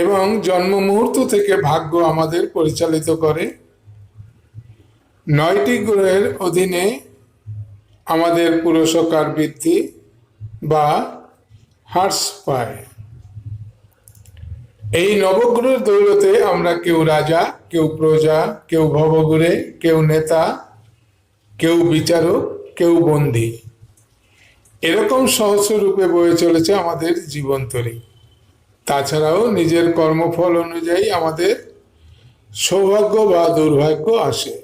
এবং জন্ম মুহূর্ত থেকে ভাগ্য আমাদের পরিচালিত করে। নয়টি গ্রহের অধীনে আমাদের পুরস্কার বৃদ্ধি বা হ্রাস পায়। এই নবগ্রহের দৌলতে আমরা কেউ রাজা, কেউ প্রজা, কেউ ভবঘুরে, কেউ নেতা, কেউ বিচারক, কেউ বন্দী। এরকম সহস্র রূপে বয়ে চলেছে আমাদের জীবনতরী তাছাড়াও নিজের কর্মফল অনুযায়ী আমাদের সৌভাগ্য বা দুর্ভাগ্য আসে।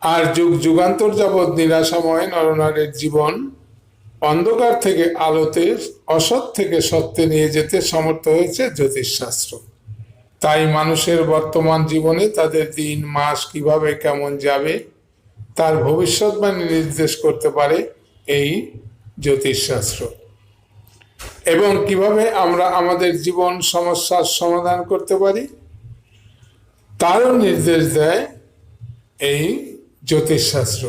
আর যুগ যুগান্তর যাবৎ নিরাশাময় নরনারীর জীবন অন্ধকার থেকে আলোতে, অসৎ থেকে সত্যে নিয়ে যেতে সমর্থ হয়েছে জ্যোতিষশাস্ত্র। তাই মানুষের বর্তমান জীবনে তাদের দিন, মাস কীভাবে কেমন যাবে, তার ভবিষ্যৎবাণী নির্দেশ করতে পারে এই জ্যোতিষশাস্ত্র। এবং কীভাবে আমরা আমাদের জীবন সমস্যার সমাধান করতে পারি, তারও নির্দেশ দেয় এই জ্যোতিষশাস্ত্র।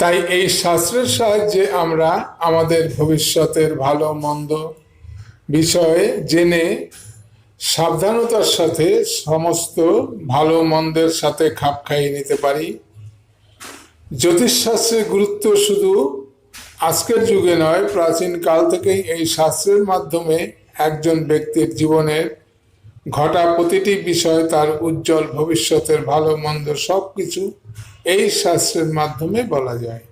তাই এই শাস্ত্রের সাহায্যে আমরা আমাদের ভবিষ্যতের ভালো, মন্দ বিষয়ে জেনে সাবধানতার সাথে সমস্ত ভালো, মন্দের সাথে খাপ খাইয়ে নিতে পারি। জ্যোতিষশাস্ত্রের গুরুত্ব শুধু আজকের যুগে নয়, প্রাচীন কাল থেকেই এই শাস্ত্রের মাধ্যমে একজন ব্যক্তির জীবনের ঘটা প্রতিটি বিষয় তার উজ্জ্বল ভবিষ্যতের ভালো, মন্দ সব কিছু এই শাস্ত্রের মাধ্যমে বলা যায়।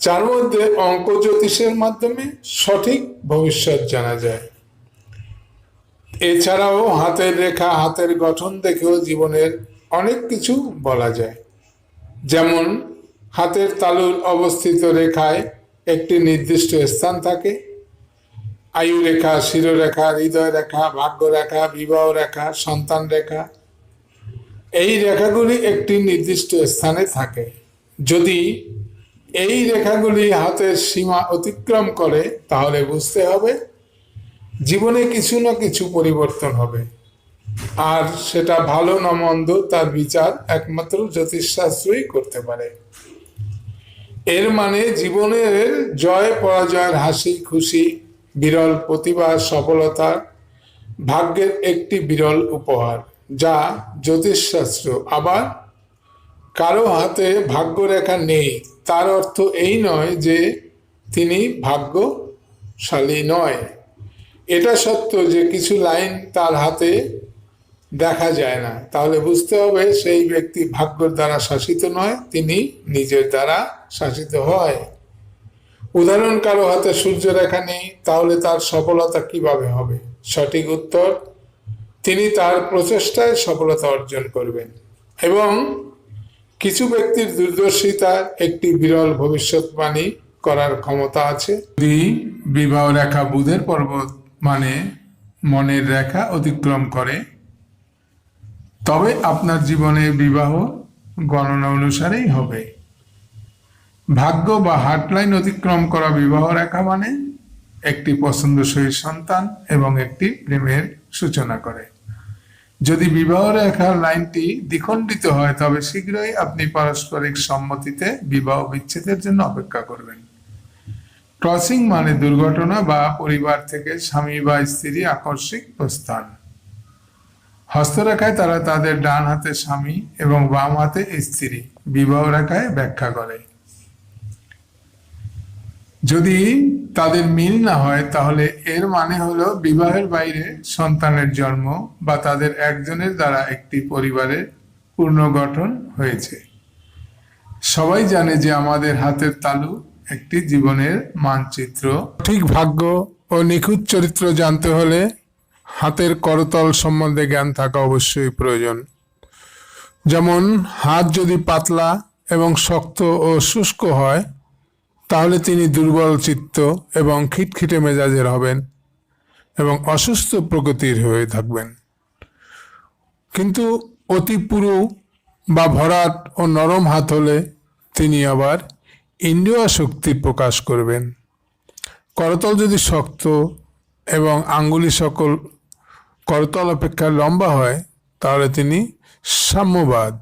যার মধ্যে অঙ্ক জ্যোতিষের মাধ্যমে সঠিক ভবিষ্যৎ জানা যায়। এছাড়াও হাতের রেখা, হাতের গঠন দেখেও জীবনের অনেক কিছু বলা যায়। যেমন হাতের তালুর অবস্থিত রেখায় একটি নির্দিষ্ট স্থান থাকে। আয়ু রেখা, শিরোরেখা, হৃদয় রেখা, ভাগ্য রেখা, বিবাহ রেখা, সন্তান রেখা। এই রেখাগুলি একটি নির্দিষ্ট স্থানে থাকে। যদি এই রেখাগুলি হাতের সীমা অতিক্রম করে, তাহলে বুঝতে হবে জীবনে কিছু না কিছু পরিবর্তন হবে। আর সেটা ভালো না মন্দ, তার বিচার একমাত্র জ্যোতিষশাস্ত্রই করতে পারে। এর মানে জীবনের জয় পরাজয়ের হাসি, খুশি, বিরল প্রতিভা, সফলতা, ভাগ্যের একটি বিরল উপহার যা জ্যোতিষশাস্ত্র। আবার কারও হাতে ভাগ্যরেখা নেই, তার অর্থ এই নয় যে তিনি ভাগ্যশালী নয়। এটা সত্য যে কিছু লাইন তার হাতে দেখা যায় না। তাহলে বুঝতে হবে সেই ব্যক্তি ভাগ্যের দ্বারা শাসিত নয়, তিনি নিজের দ্বারা শাসিত হয়। উদাহরণ, কারও হাতে সূর্য রেখা নেই, তাহলে তার সফলতা কীভাবে হবে? সঠিক উত্তর, তিনি তার প্রচেষ্টায় সফলতা অর্জন করবেন। এবং কিছু ব্যক্তির দূরদর্শিতার একটি বিরল ভবিষ্যৎবাণী করার ক্ষমতা আছে। যদি বিবাহ রেখা বুধের পর্বত মানে মনের রেখা অতিক্রম করে তবে আপনার জীবনে বিবাহ গণনা অনুসারেই হবে। ভাগ্য বা হার্টলাইন অতিক্রম করা বিবাহ রেখা মানে একটি পছন্দসই সন্তান এবং একটি প্রেমের সূচনা করে। যদি বিবাহ রেখার লাইনটি দ্বিখণ্ডিত হয়, তবে শীঘ্রই আপনি পারস্পরিক সম্মতিতে বিবাহ বিচ্ছেদের জন্য অপেক্ষা করবেন। ক্রসিং মানে দুর্ঘটনা বা পরিবার থেকে স্বামী বা স্ত্রী আকস্মিক প্রস্থান। হস্তরেখায় তারা তাদের ডান হাতে স্বামী এবং বাম হাতে স্ত্রী। বিবাহ রেখায় ব্যাখ্যা করে। যদি তাদের মিল না হয়, তাহলে এর মানে হলো বিবাহের বাইরে সন্তানের জন্ম বা তাদের একজনের দ্বারা একটি পরিবারের পুনর্গঠন হয়েছে। সবাই জানে যে আমাদের হাতের তালু একটি জীবনের মানচিত্র। ঠিক ভাগ্য ও নিখুঁত চরিত্র জানতে হলে হাতের করতল সম্বন্ধে জ্ঞান থাকা অবশ্যই প্রয়োজন। যেমন, হাত যদি পাতলা এবং শক্ত ও শুষ্ক হয়, তাহলে তিনি দুর্বল চিত্ত এবং খিটখিটে মেজাজের হবেন এবং অসুস্থ প্রকৃতির হয়ে থাকবেন। কিন্তু অতি পুরু বা ভরাট ও নরম হাত হলে তিনি আবার ইন্দ্রিয় শক্তি প্রকাশ করবেন। করতল যদি শক্ত এবং আঙ্গুলি সকল করতল অপেক্ষা লম্বা হয়, তাহলে তিনি সাম্যবাদ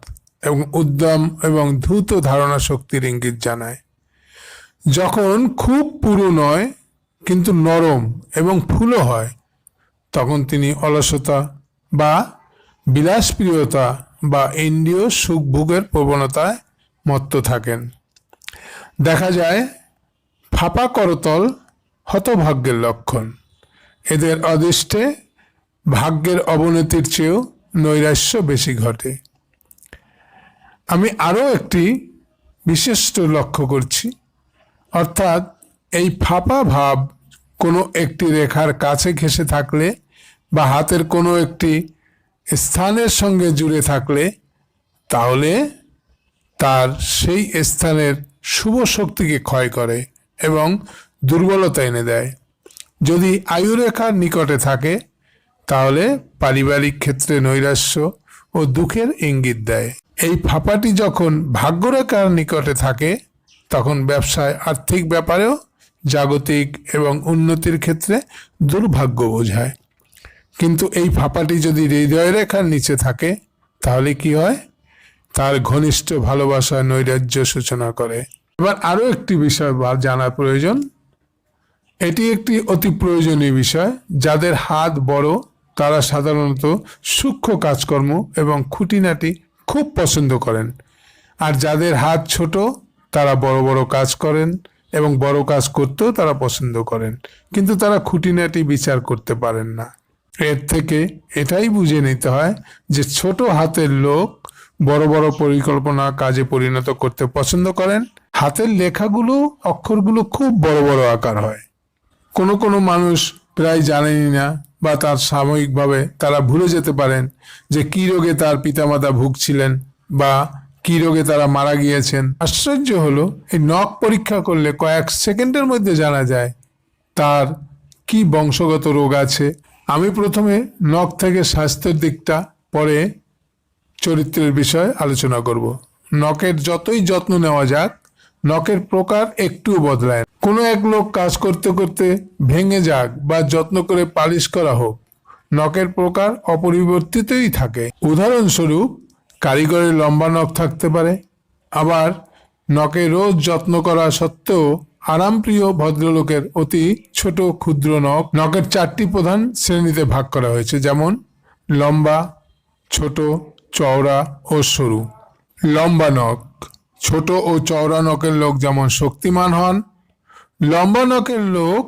এবং উদ্যম এবং দ্রুত ধারণা শক্তির ইঙ্গিত জানায়। যখন খুব পুরু নয়, কিন্তু নরম এবং ফুলও হয়, তখন তিনি অলসতা বা বিলাসপ্রিয়তা বা ইন্দ্রিয় সুখভোগের প্রবণতায় মত্ত থাকেন। দেখা যায়, ফাঁপা করতল হতভাগ্যের লক্ষণ। এদের অদৃষ্টে ভাগ্যের অবনতির চেয়েও নৈরাশ্য বেশি ঘটে। আমি আরও একটি বিশিষ্ট লক্ষ্য করছি। অর্থাৎ এই ফাঁপা ভাব কোনো একটি রেখার কাছে ঘেঁষে থাকলে বা হাতের কোনো একটি স্থানের সঙ্গে জুড়ে থাকলে, তাহলে তার সেই স্থানের শুভ শক্তিকে ক্ষয় করে এবং দুর্বলতা এনে দেয়। যদি আয়ুরেখার নিকটে থাকে তাহলে পারিবারিক ক্ষেত্রে নৈরাশ্য ও দুঃখের ইঙ্গিত দেয়। এই ফাঁপাটি যখন ভাগ্যরেখার নিকটে থাকে, তখন ব্যবসায় আর্থিক ব্যাপারেও জাগতিক এবং উন্নতির ক্ষেত্রে দুর্ভাগ্য বোঝায়। কিন্তু এই ফাঁপাটি যদি হৃদয় রেখার নিচে থাকে, তাহলে কি হয়? তার ঘনিষ্ঠ ভালোবাসা নৈরাজ্য সূচনা করে। এবার আরও একটি বিষয় জানার প্রয়োজন। এটি একটি অতি প্রয়োজনীয় বিষয়, যাদের হাত বড় তারা সাধারণত সূক্ষ্ম কাজকর্ম এবং খুঁটিনাটি খুব পছন্দ করেন। আর যাদের হাত ছোট, তারা বড় বড় কাজ করেন এবং বড় কাজ করতেও তারা পছন্দ করেন। কিন্তু তারা খুঁটিনাটি বিচার করতে পারেন না। এর থেকে এটাই বুঝে নিতে হয় যে ছোট হাতের লোক বড় বড় পরিকল্পনা কাজে পরিণত করতে পছন্দ করেন। হাতের লেখাগুলো, অক্ষরগুলো খুব বড় বড় আকার হয়। কোনো কোনো মানুষ প্রায় জানেনই না বা তার সাময়িকভাবে তারা ভুলে যেতে পারেন যে কী রোগে তার পিতামাতা ভুগছিলেন বা কী রোগে তারা মারা গিয়েছেন। আশ্চর্য হলো, এই নখ পরীক্ষা করলে কয়েক সেকেন্ডের মধ্যে জানা যায় তার কি বংশগত রোগ আছে। আমি প্রথমে নখ থেকে স্বাস্থ্যের দিকটা, পরে চরিত্রের বিষয় আলোচনা করব। নখের যতই যত্ন নেওয়া যাক নখের প্রকার একটুও বদলায়। কোনো এক লোক কাজ করতে করতে ভেঙে যাক বা যত্ন করে পালিশ করা হোক নখের প্রকার অপরিবর্তিতই থাকে। উদাহরণস্বরূপ, কারিগরের লম্বা নখ থাকতে পারে। আবার, নখে রোজ যত্ন করা সত্ত্বেও আরামপ্রিয় ভদ্রলোকের অতি ছোট ক্ষুদ্র নখ নখের চারটি প্রধান শ্রেণীতে ভাগ করা হয়েছে, যেমন লম্বা, ছোট, চওড়া ও সরু। লম্বা নখ ছোট ও চওড়া নখের লোক যেমন শক্তিমান হন, লম্বা নখের লোক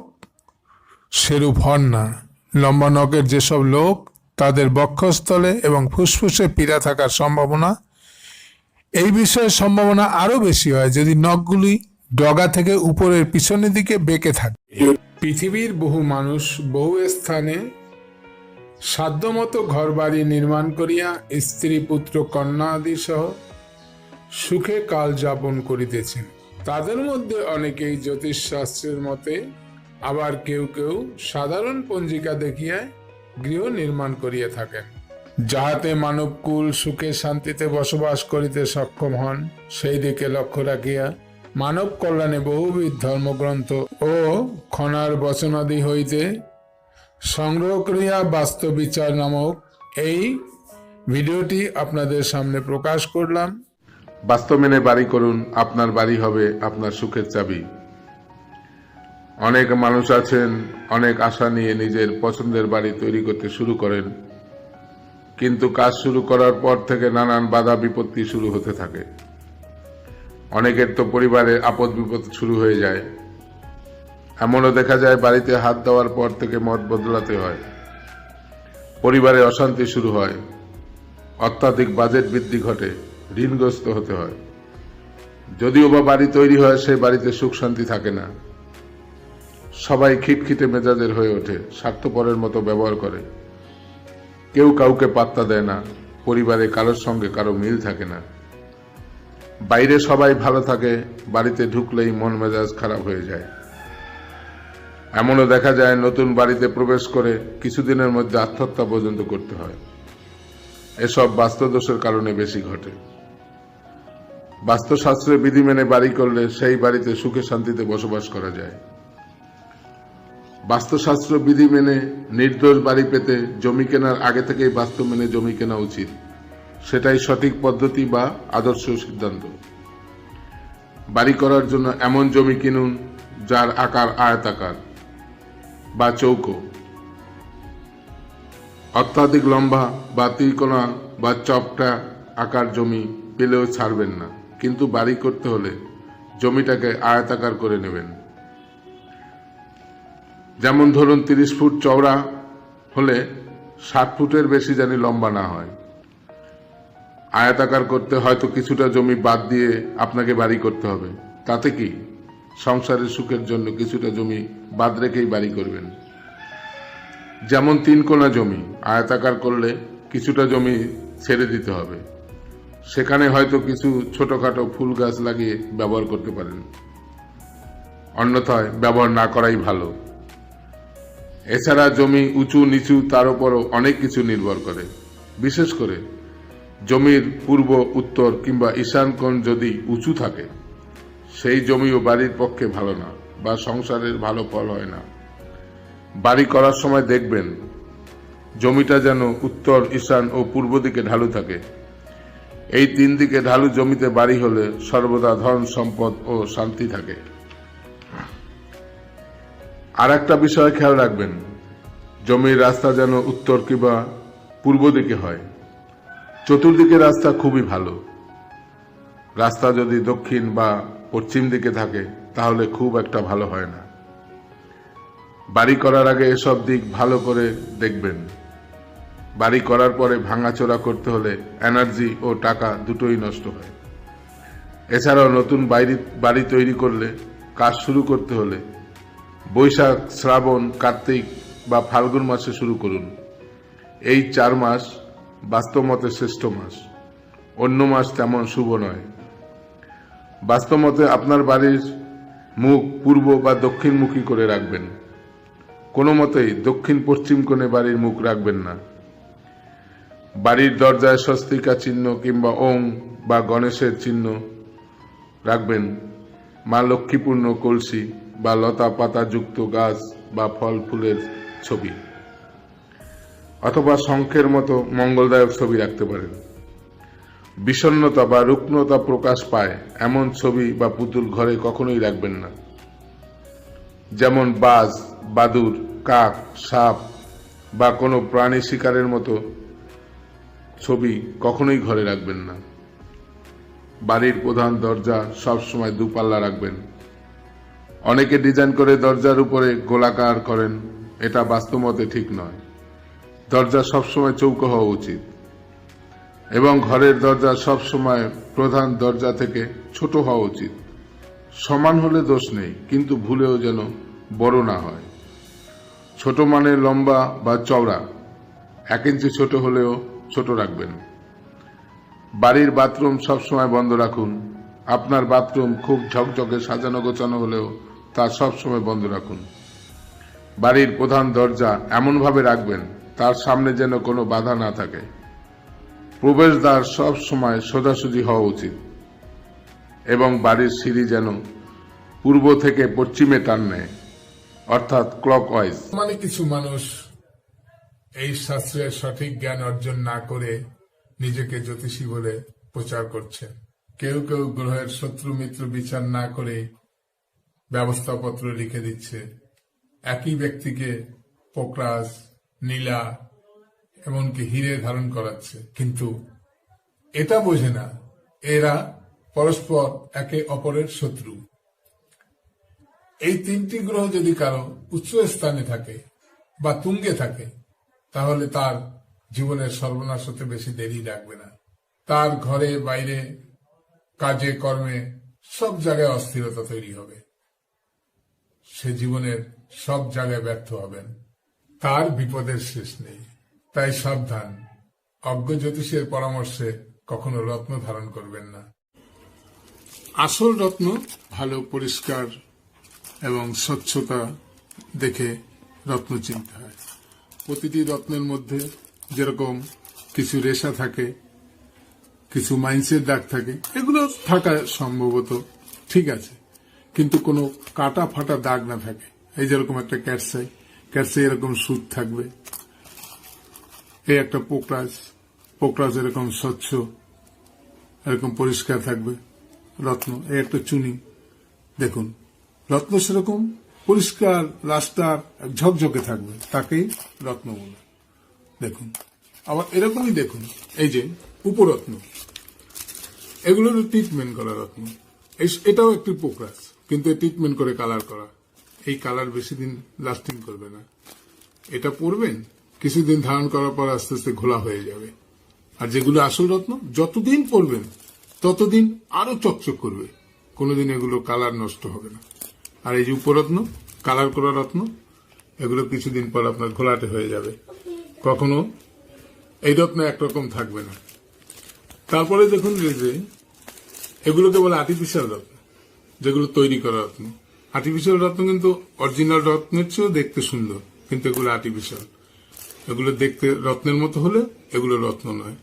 সেরূপ হন না। লম্বা নখের যেসব লোক, তাদের বক্ষস্থলে এবং ফুসফুসে পীড়া থাকার সম্ভাবনা, এই বিষয়ে সম্ভাবনা আরও বেশি হয় যদি নখগুলি ডগা থেকে উপরের পিছনের দিকে বেঁকে থাকে। পৃথিবীর বহু মানুষ বহু স্থানে সাধ্যমতো ঘরবাড়ি নির্মাণ করিয়া স্ত্রী, পুত্র, কন্যা আদি সহ সুখে কাল যাপন করিতেছেন। তাদের মধ্যে অনেকেই জ্যোতিষশাস্ত্রের মতে আবার কেউ কেউ সাধারণ পঞ্জিকা দেখিয়া গৃহ নির্মাণ করিয়া থাকেন। যাহাতে মানবকুল সুখে শান্তিতে বসবাস করিতে সক্ষম হন, সেই দিকে লক্ষ্য রাখিয়া মানব কল্যাণে বহুবিধ ধর্মগ্রন্থ ও খনার বচনাদি হইতে সংগ্রহ বাস্তব বিচার নামক এই ভিডিওটি আপনাদের সামনে প্রকাশ করলাম। বাস্তব মেনে বাড়ি করুন, আপনার বাড়ি হবে আপনার সুখের চাবি। অনেক মানুষ আছেন, অনেক আশা নিয়ে নিজের পছন্দের বাড়ি তৈরি করতে শুরু করেন। কিন্তু কাজ শুরু করার পর থেকে নানান বাধা বিপত্তি শুরু হতে থাকে। অনেকের তো পরিবারে আপদ বিপদ শুরু হয়ে যায়। এমনও দেখা যায় বাড়িতে হাত দেওয়ার পর থেকে মত বদলাতে হয়। পরিবারে অশান্তি শুরু হয়। অত্যাধিক বাজেট বৃদ্ধি ঘটে। ঋণগ্রস্ত হতে হয়। যদিও বা বাড়ি তৈরি হয় সেই বাড়িতে সুখ শান্তি থাকে না। সবাই খিটখিটে মেজাজের হয়ে ওঠে, স্বার্থপরের মতো ব্যবহার করে। কেউ কাউকে পাত্তা দেয় না, পরিবারে কারোর সঙ্গে কারও মিল থাকে না। বাইরে সবাই ভালো থাকে, বাড়িতে ঢুকলেই মন মেজাজ খারাপ হয়ে যায়। এমনও দেখা যায়, নতুন বাড়িতে প্রবেশ করে কিছুদিনের মধ্যে আত্মহত্যা পর্যন্ত করতে হয়। এসব বাস্তুদোষের কারণে বেশি ঘটে। বাস্তুশাস্ত্রের বিধি মেনে বাড়ি করলে সেই বাড়িতে সুখে শান্তিতে বসবাস করা যায়। বাস্তুশাস্ত্র বিধি মেনে নির্দোষ বাড়ি পেতে জমি কেনার আগে থেকেই বাস্তু মেনে জমি কেনা উচিত। সেটাই সঠিক পদ্ধতি বা আদর্শ সিদ্ধান্ত। বাড়ি করার জন্য এমন জমি কিনুন যার আকার আয়তাকার বা চৌকো। অত্যাধিক লম্বা বা ত্রিকোণা বা চপটা আকার জমি পেলেও ছাড়বেন না। কিন্তু বাড়ি করতে হলে জমিটাকে আয়তাকার করে নেবেন। যেমন ধরুন তিরিশ ফুট চওড়া হলে ষাট ফুটের বেশি জানি লম্বা না হয়। আয়তাকার করতে হয়তো কিছুটা জমি বাদ দিয়ে আপনাকে বাড়ি করতে হবে। তাতে কি? সংসারের সুখের জন্য কিছুটা জমি বাদ রেখেই বাড়ি করবেন। যেমন তিন কোণা জমি, আয়তাকার করলে কিছুটা জমি ছেড়ে দিতে হবে। সেখানে হয়তো কিছু ছোটখাটো ফুল গাছ লাগিয়ে ব্যবহার করতে পারেন। অন্যথায় ব্যবহার না করাই ভালো। এছাড়া জমি উঁচু নিচু তার উপরও অনেক কিছু নির্ভর করে। বিশেষ করে জমির পূর্ব, উত্তর কিংবা ঈশান কোণ যদি উঁচু থাকে, সেই জমিও বাড়ির পক্ষে ভালো না বা সংসারের ভালো ফল হয় না। বাড়ি করার সময় দেখবেন, জমিটা যেন উত্তর, ঈশান ও পূর্ব দিকে ঢালু থাকে। এই তিন দিকে ঢালু জমিতে বাড়ি হলে সর্বদা ধন সম্পদ ও শান্তি থাকে। আর একটা বিষয় খেয়াল রাখবেন, জমির রাস্তা যেন উত্তর কিংবা পূর্ব দিকে হয়। চতুর্দিকে রাস্তা খুবই ভালো। রাস্তা যদি দক্ষিণ বা পশ্চিম দিকে থাকে, তাহলে খুব একটা ভালো হয় না। বাড়ি করার আগে এসব দিক ভালো করে দেখবেন। বাড়ি করার পরে ভাঙাচোরা করতে হলে এনার্জি ও টাকা দুটোই নষ্ট হয়। এছাড়াও নতুন বাড়ি বাড়ি তৈরি করলে কাজ শুরু করতে হলে বৈশাখ, শ্রাবণ, কার্তিক বা ফাল্গুন মাসে শুরু করুন। এই চার মাস বাস্তবমতে শ্রেষ্ঠ মাস। অন্য মাস তেমন শুভ নয়। বাস্তবমতে আপনার বাড়ির মুখ পূর্ব বা দক্ষিণমুখী করে রাখবেন। কোনো মতেই দক্ষিণ পশ্চিম কোণে বাড়ির মুখ রাখবেন না। বাড়ির দরজায় স্বস্তিকা চিহ্ন কিংবা ওং বা গণেশের চিহ্ন রাখবেন। মা লক্ষ্মীপূর্ণ কলসি বা লতা পাতা যুক্ত গাছ বা ফল ফুলের ছবি। অথবা শঙ্খের মতো মঙ্গলদায়ক ছবি রাখতে পারেন। বিষণ্ণতা বা রুগ্নতা প্রকাশ পায়, এমন ছবি বা পুতুল ঘরে কখনোই রাখবেন না। যেমন বাজ, বাদুর, কাক, সাপ বা কোনো প্রাণী শিকারের মতো ছবি কখনোই ঘরে রাখবেন না। বাড়ির প্রধান দরজা সবসময় দুপাল্লা রাখবেন। অনেকে ডিজাইন করে দরজার উপরে গোলাকার করেন, এটা বাস্তবমতে ঠিক নয়। দরজা সবসময় চৌকো হওয়া উচিত। এবং ঘরের দরজা সবসময় প্রধান দরজা থেকে ছোট হওয়া উচিত। সমান হলে দোষ নেই, কিন্তু ভুলেও যেন বড় না হয়। ছোট মানে লম্বা বা চওড়া। এক ইঞ্চি ছোট হলেও ছোট রাখবেন। বাড়ির বাথরুম সবসময় বন্ধ রাখুন। আপনার বাথরুম খুব ঝকঝকে সাজানো গোছানো হলেও তা সবসময় বন্ধ রাখুন। বাড়ির প্রধান দরজা এমনভাবে রাখবেন, তার সামনে যেন কোনো বাধা না থাকে। প্রবেশদ্বার সব সময় সোজাসুজি হওয়া উচিত। এবং বাড়ির সিঁড়ি যেন পূর্ব থেকে পশ্চিমে টান নেয়, অর্থাৎ ক্লক ক্লকওয়াইজ। মানে কিছু মানুষ এই শাস্ত্রের সঠিক জ্ঞান অর্জন না করে নিজেকে জ্যোতিষী বলে প্রচার করছেন। কেউ কেউ গ্রহের শত্রু মিত্র বিচার না করে ব্যবস্থাপত্র লিখে দিচ্ছে। একই ব্যক্তিকে পোকরাজ, নীলা এমনকি হিরে ধারণ করাচ্ছে। কিন্তু এটা বোঝে না, এরা পরস্পর একে অপরের শত্রু। এই তিনটি গ্রহ যদি কারও উচ্চ স্থানে থাকে বা তুঙ্গে থাকে তাহলে তার জীবনের সর্বনাশ হতে বেশি দেরি লাগবে না। তার ঘরে, বাইরে, কাজে, কর্মে সব জায়গায় অস্থিরতা তৈরি হবে। সে জীবনের সব জায়গায় ব্যর্থ হবেন। তার বিপদের শেষ নেই। তাই সাবধান। অজ্ঞ জ্যোতিষের পরামর্শে কখনো রত্ন ধারণ করবেন না। আসল রত্ন ভালো, পরিষ্কার এবং স্বচ্ছতা দেখে রত্ন চিনতে হয়। প্রতিটি রত্নের মধ্যে যেরকম কিছু রেশা থাকে, কিছু মাইন্সের দাগ থাকে, এগুলো থাকা সম্ভবত ঠিক আছে। কিন্তু কোনো কাটা ফাটা দাগ না থাকে। এই যেরকম একটা ক্যাটসাই ক্যাটসাই এরকম সুদ থাকবে। এই একটা পোকরাজ পোকরাজ এরকম স্বচ্ছ, এরকম পরিষ্কার থাকবে রত্ন। এই একটা চুনি, দেখুন, রত্ন সেরকম পরিষ্কার রাস্তার ঝকঝকে থাকবে, তাকেই রত্ন বলে দেখুন, আবার এরকমই দেখুন, এই যে উপরত্ন। এগুলোর ট্রিটমেন্ট করা রত্ন। এটাও একটি পোকরাস, কিন্তু ট্রিটমেন্ট করে কালার করা। এই কালার বেশি দিন লাস্টিং করবে না। এটা পরবেন, কিছুদিন ধারণ করার পর আস্তে আস্তে ঘোলা হয়ে যাবে। আর যেগুলো আসল রত্ন, যতদিন পরবেন, ততদিন আরও চকচক করবে। কোনোদিন এগুলো কালার নষ্ট হবে না। আর এই যে উপরত্ন, কালার করা রত্ন, এগুলো কিছুদিন পর আপনার ঘোলাটে হয়ে যাবে। কখনো এই রত্ন একরকম থাকবে না। তারপরে দেখুন যে এগুলোকে বলে আর্টিফিশিয়াল রত্ন, যেগুলো তৈরি করা রত্ন। আর্টিফিশিয়াল রত্ন কিন্তু অরিজিনাল রত্নের চেয়েও দেখতে সুন্দর, কিন্তু এগুলো আর্টিফিশিয়াল এগুলো দেখতে রত্নের মতো হলে এগুলো রত্ন নয়।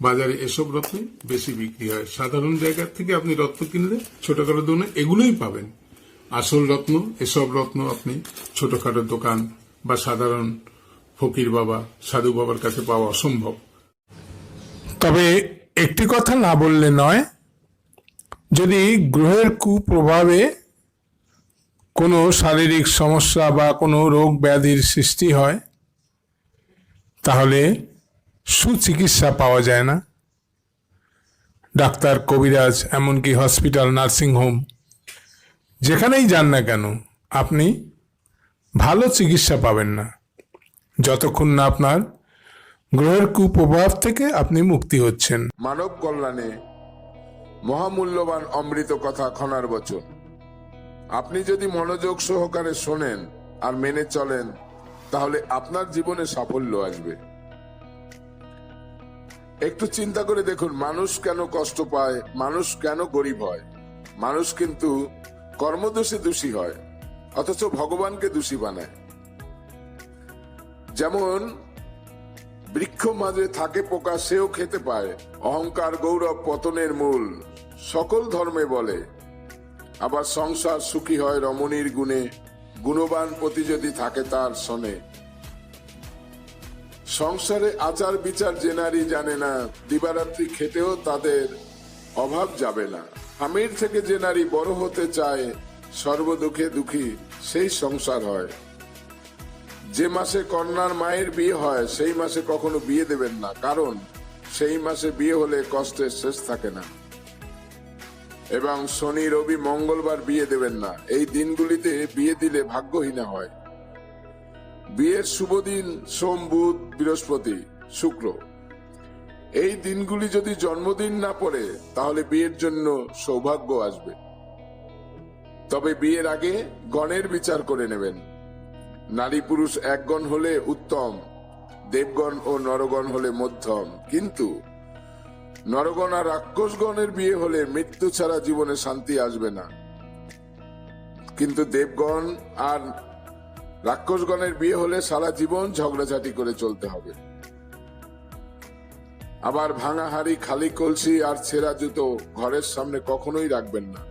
বাজারে এসব রত্ন বেশি বিক্রি হয়। সাধারণ জায়গার থেকে আপনি রত্ন কিনলে ছোটখাটো দোকানে এগুলোই পাবেন। আসল রত্ন, এসব রত্ন আপনি ছোটখাটো দোকান বা সাধারণ ফকির বাবা, সাধু বাবার কাছে পাওয়া অসম্ভব। তবে একটি কথা না বললে নয়, যদি গ্রহের কুপ্রভাবে কোনো শারীরিক সমস্যা বা কোনো রোগ ব্যাধির সৃষ্টি হয়, তাহলে সুচিকিৎসা পাওয়া যায় না। ডাক্তার কবিরাজ, এমনকি হসপিটাল, নার্সিংহোম যেখানেই যান না কেন, আপনি ভালো চিকিৎসা পাবেন না। যতক্ষণ না আপনার গ্রহের কুপ্রভাব থেকে আপনি মুক্তি হচ্ছেন। মানব কল্যাণে মহামূল্যবান অমৃত কথা খনার বচন। আপনি যদি মনোযোগ সহকারে শোনেন আর মেনে চলেন, তাহলে আপনার জীবনে সাফল্য আসবে। একটু চিন্তা করে দেখুন, মানুষ কেন কষ্ট পায়, মানুষ কেন গরিব হয়? মানুষ কিন্তু কর্মদোষে দোষী হয়, অথচ ভগবানকে দোষী বানায়। যেমন, বৃক্ষ মাঝে থাকে পোকা, সেও খেতে পায়। অহংকার গৌরব পতনের মূল, সকল ধর্মে বলে। আবার সংসার সুখী হয় রমণীর গুণে, গুণবান পতি যদি থাকে তার সনে। সংসারে আচার বিচার যে নারী জানে না, দিবারাত্রি খেতেও তাদের অভাব যাবে না। আমির থেকে যে নারী বড় হতে চায়, সর্বদুঃখে দুঃখী, সেই সংসার হয়। যে মাসে কন্যার মায়ের বিয়ে হয়, সেই মাসে কখনো বিয়ে দেবেন না, কারণ সেই মাসে বিয়ে হলে কষ্টের শেষ থাকে না। এবং শনি, রবি, মঙ্গলবার বিয়ে দেবেন না, এই দিনগুলিতে বিয়ে দিলে ভাগ্যহীনা হয়। বিয়ের শুভ দিন সোম, বুধ, বৃহস্পতি, শুক্র। এই দিনগুলি যদি জন্মদিন না পড়ে, তাহলে বিয়ের জন্য সৌভাগ্য আসবে। তবে বিয়ের আগে গণের বিচার করে নেবেন। নারী পুরুষ একগণ হলে উত্তম, দেবগণ ও নরগণ হলে মধ্যম। কিন্তু নরগণ আর রাক্ষসগণের বিয়ে হলে মৃত্যু ছাড়া জীবনে শান্তি আসবে না। কিন্তু দেবগণ আর রাক্ষসগণের বিয়ে হলে সারা জীবন ঝগড়াঝাটি করে চলতে হবে। আবার ভাঙা হাড়ি, খালি কলসি আর ছেঁড়া জুতো ঘরের সামনে কখনোই রাখবেন না।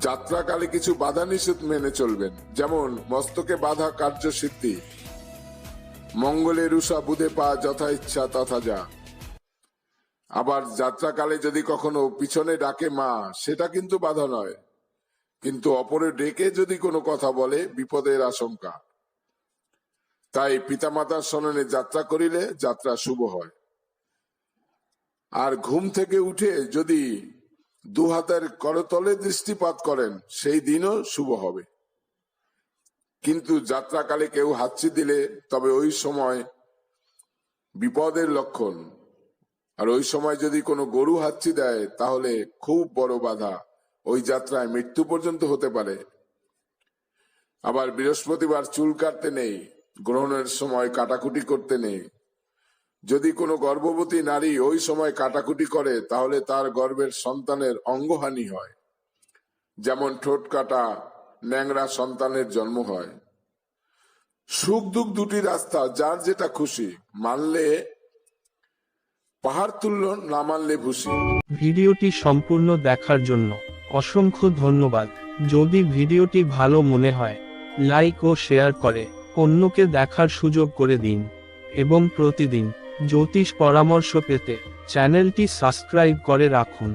যাত্রাকালে কিছু বাধা নিষেধ মেনে চলবেন, যেমন মস্তকে বাধা কার্যসিদ্ধি। মঙ্গলে রুষা বুধে পা যথা ইচ্ছা তথা যা আবার যাত্রাকালে যদি কখনো পিছনে ডাকে মা, সেটা কিন্তু বাধা নয়। কিন্তু অপরে ডেকে যদি কোনো কথা বলে, বিপদের আশঙ্কা। তাই পিতামাতার স্মরণে যাত্রা করিলে যাত্রা শুভ হয়। আর ঘুম থেকে উঠে যদি দু হাতের করতলে দৃষ্টিপাত করেন, সেই দিনও শুভ হবে। কিন্তু যাত্রাকালে কেউ হাতছি দিলে, তবে ওই সময় বিপদের লক্ষণ। আর ওই সময় যদি কোনো গরু হাতছি দেয়, তাহলে খুব বড় বাধা। ওই যাত্রায় মৃত্যু পর্যন্ত হতে পারে। আবার বৃহস্পতিবার চুল কাটতে নেই। গ্রহণের সময় কাটাকুটি করতে নেই। যদি কোনো গর্ভবতী নারী ওই সময় কাটাকুটি করে, তাহলে তার গর্ভের সন্তানের অঙ্গহানি হয়। যেমন ঠোঁট কাটা, ন্যাংরা সন্তানের জন্ম হয়। সুখ দুঃখ দুটি রাস্তা, যার যেটা খুশি, মানলে, পাহাড় তুল্য না মানলে ভুসি। ভিডিওটি সম্পূর্ণ দেখার জন্য অসংখ্য ধন্যবাদ। যদি ভিডিওটি ভালো মনে হয়, লাইক ও শেয়ার করে অন্যকে দেখার সুযোগ করে দিন এবং প্রতিদিন জ্যোতিষ পরামর্শ পেতে চ্যানেলটি সাবস্ক্রাইব করে রাখুন।